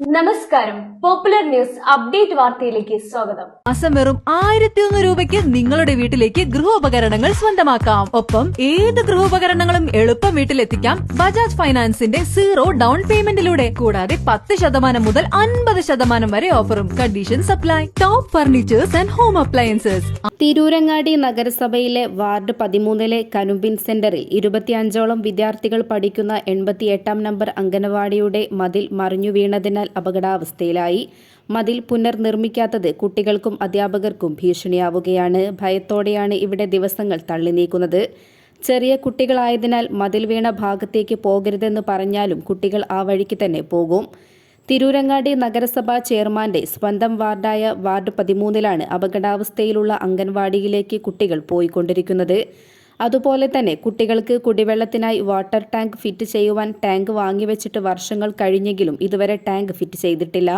നമസ്കാരം. Popular news update വാർത്തയിലേക്ക് സ്വാഗതം. മാസം വെറും ആയിരത്തി ഒന്ന് രൂപയ്ക്ക് നിങ്ങളുടെ വീട്ടിലേക്ക് ഗൃഹോപകരണങ്ങൾ സ്വന്തമാക്കാം. ഒപ്പം ഏത് ഗൃഹോപകരണങ്ങളും എളുപ്പം വീട്ടിലെത്തിക്കാം ബജാജ് ഫൈനാൻസിന്റെ സീറോ ഡൗൺ പേയ്മെന്റിലൂടെ കൂടാതെ പത്ത് ശതമാനം മുതൽ അൻപത് ശതമാനം വരെ ഓഫറും condition supply top furnitures and home appliances Tirurangadi നഗരസഭയിലെ വാർഡ് പതിമൂന്നിലെ കനുബിൻ സെന്ററിൽ ഇരുപത്തിയഞ്ചോളം വിദ്യാർത്ഥികൾ പഠിക്കുന്ന എൺപത്തിയെട്ടാം നമ്പർ അംഗനവാടിയുടെ മതിൽ മറിഞ്ഞു വീണതിനാൽ അപകടാവസ്ഥയിലായി. മതിൽ പുനർനിർമ്മിക്കാത്തത് കുട്ടികൾക്കും അധ്യാപകർക്കും ഭീഷണിയാവുകയാണ്. ഭയത്തോടെയാണ് ഇവിടെ ദിവസങ്ങൾ തള്ളി നീക്കുന്നത് ചെറിയ കുട്ടികളായതിനാൽ മതിൽ വീണ ഭാഗത്തേക്ക് പോകരുതെന്ന് പറഞ്ഞാലും കുട്ടികൾ ആ വഴിക്ക് തന്നെ പോകും. തിരൂരങ്ങാടി നഗരസഭാ ചെയർമാന്റെ സ്വന്തം വാർഡായ വാർഡ് പതിമൂന്നിലാണ് അപകടാവസ്ഥയിലുള്ള അംഗൻവാടിയിലേക്ക് കുട്ടികൾ പോയിക്കൊണ്ടിരിക്കുന്നത്. അതുപോലെ തന്നെ കുട്ടികൾക്ക് കുടിവെള്ളത്തിനായി വാട്ടർ ടാങ്ക് ഫിറ്റ് ചെയ്യുവാൻ ടാങ്ക് വാങ്ങിവെച്ചിട്ട് വർഷങ്ങൾ കഴിഞ്ഞെങ്കിലും ഇതുവരെ ടാങ്ക് ഫിറ്റ് ചെയ്തിട്ടില്ല.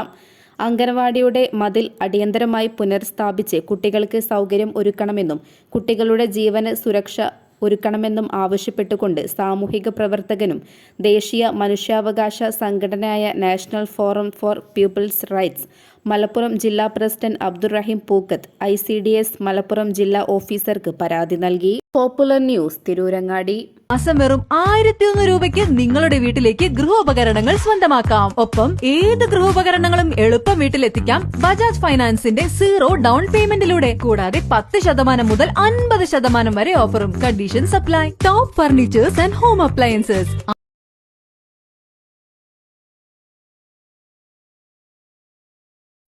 അംഗൻവാടിയുടെ മതിൽ അടിയന്തരമായി പുനഃസ്ഥാപിച്ച് കുട്ടികൾക്ക് സൗകര്യം ഒരുക്കണമെന്നും കുട്ടികളുടെ ജീവന് സുരക്ഷ ഒരുക്കണമെന്നും ആവശ്യപ്പെട്ടുകൊണ്ട് സാമൂഹിക പ്രവർത്തകനും ദേശീയ മനുഷ്യാവകാശ സംഘടനയായ National Forum for People's Rights Malappuram ജില്ലാ president Abdurahim Pookkath I C D S Malappuram ജില്ലാ ഓഫീസർക്ക് പരാതി നൽകി. Popular news Tirurangadi. മാസം വെറും ആയിരത്തി ഒന്ന് രൂപയ്ക്ക് നിങ്ങളുടെ വീട്ടിലേക്ക് ഗൃഹോപകരണങ്ങൾ സ്വന്തമാക്കാം. ഒപ്പം ഏത് ഗൃഹോപകരണങ്ങളും എളുപ്പം വീട്ടിലെത്തിക്കാം ബജാജ് ഫൈനാൻസിന്റെ സീറോ ഡൗൺ പേയ്മെന്റിലൂടെ. കൂടാതെ പത്ത് ശതമാനം മുതൽ അൻപത് ശതമാനം വരെ ഓഫറും condition supply. Top furnitures and home appliances.